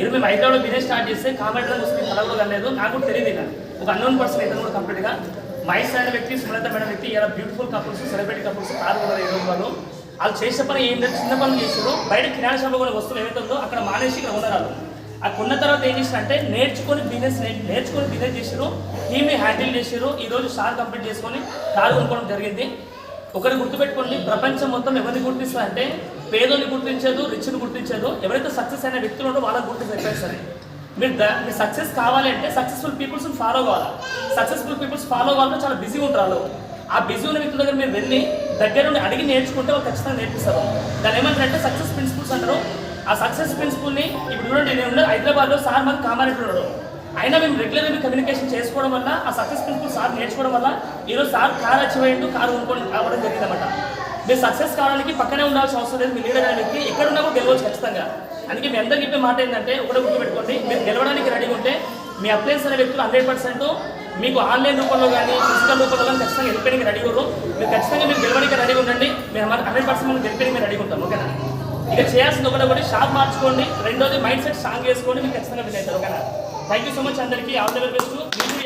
ఇది మేము Hyderabad business start చేస్తే కామెంట్ వస్తుంది కళ కూడా కనలేదు. నాకు కూడా తెలియదు ఇలా ఒక అన్నోన్ పర్సన్ ఇద్దరు కూడా కంప్లీట్గా మైస్ అనే వ్యక్తి సుమలత మేడం వ్యక్తి ఇలా beautiful couples celebrity couples car కూడా ఏదో వాళ్ళు వాళ్ళు చేసే పని ఏంటంటే చిన్న పనులు చేసారు బయట కిరాణా షాప్లో కూడా వస్తువులు ఏమైతే ఉందో అక్కడ మానేసి ఇక్కడ ఉన్నారు ఆ కొన్న తర్వాత ఏం చేశారంటే నేర్చుకొని బిజినెస్ నేర్చుకొని బిజినెస్ చేశారు టీమ్ని హ్యాండిల్ చేశారు ఈ రోజు సార్ కంప్లీట్ చేసుకొని కారు కొనుక్కోవడం జరిగింది. ఒకటి గుర్తుపెట్టుకోండి ప్రపంచం మొత్తం ఎవరిని గుర్తిస్తా అంటే పేదోని గుర్తించదు రిచ్ని గుర్తించదు. ఎవరైతే సక్సెస్ అయిన వ్యక్తులు ఉండో వాళ్ళకి గుర్తు సరే. మీరు మీరు సక్సెస్ కావాలి అంటే సక్సెస్ఫుల్ పీపుల్స్ ఫాలో కావాలి. సక్సెస్ఫుల్ పీపుల్స్ ఫాలో కావాలంటే చాలా బిజీ ఉంటారు ఆ బిజీ ఉన్న వ్యక్తుల దగ్గర మీరు వెళ్ళి దగ్గర నుండి అడిగి నేర్చుకుంటే వాళ్ళు ఖచ్చితంగా నేర్పిస్తారు. దాని ఏమంటారంటే సక్సెస్ ప్రిన్సిపల్స్ అంటారు. ఆ సక్సెస్ ప్రిన్సిపల్ని ఇప్పుడు చూడండి నేను ఉన్న హైదరాబాద్లో సార్ మాకు కామారెడ్డి ఉన్నాడు. అయినా మేము రెగ్యులర్గా కమ్యూనికేషన్ చేసుకోవడం వల్ల ఆ సక్సెస్ ప్రిన్సిపల్ సార్ నేర్చుకోవడం వల్ల ఈరోజు సార్ కార్ అచ్చిపోయిండు కారు కొనుక్కొని కావడం జరిగిందన్నమాట. మీరు సక్సెస్ కావడానికి పక్కనే ఉండాల్సిన అవసరం లేదు మీ లీడర్ అనే వ్యక్తి ఎక్కడున్నా కూడా గెలవచ్చు ఖచ్చితంగా. అందుకే మీ అందరికీ చెప్పే మాట ఏంటంటే ఒకటే గుర్తుపెట్టుకోండి మీరు గెలవడానికి రెడీగా ఉంటే మీ అప్లయన్స్ అనే వ్యక్తులు హండ్రెడ్ పర్సెంట్ మీకు ఆన్లైన్ రూపంలో కానీ ఫిజికల్ రూపంలో కానీ ఖచ్చితంగా వెళ్ళిపోయిన రెడీ ఉన్నారు. మీరు ఖచ్చితంగా మీరు గెలవడానికి రెడీగా ఉండండి మీరు హండ్రెడ్ పర్సెంట్ మనం గెలిపోయి మీరు రెడీగా ఉంటాం ఓకేనా? ఇక చేయాల్సింది ఒకటి ఒకటి షాప్ మార్చుకోండి రెండోది మైండ్ సెట్ స్ట్రాంగ్ చేసుకోండి మీకు ఖచ్చితంగా విన్ అవుతారు ఓకేనా? థ్యాంక్ యూ సో మచ్ అందరికీ. All the best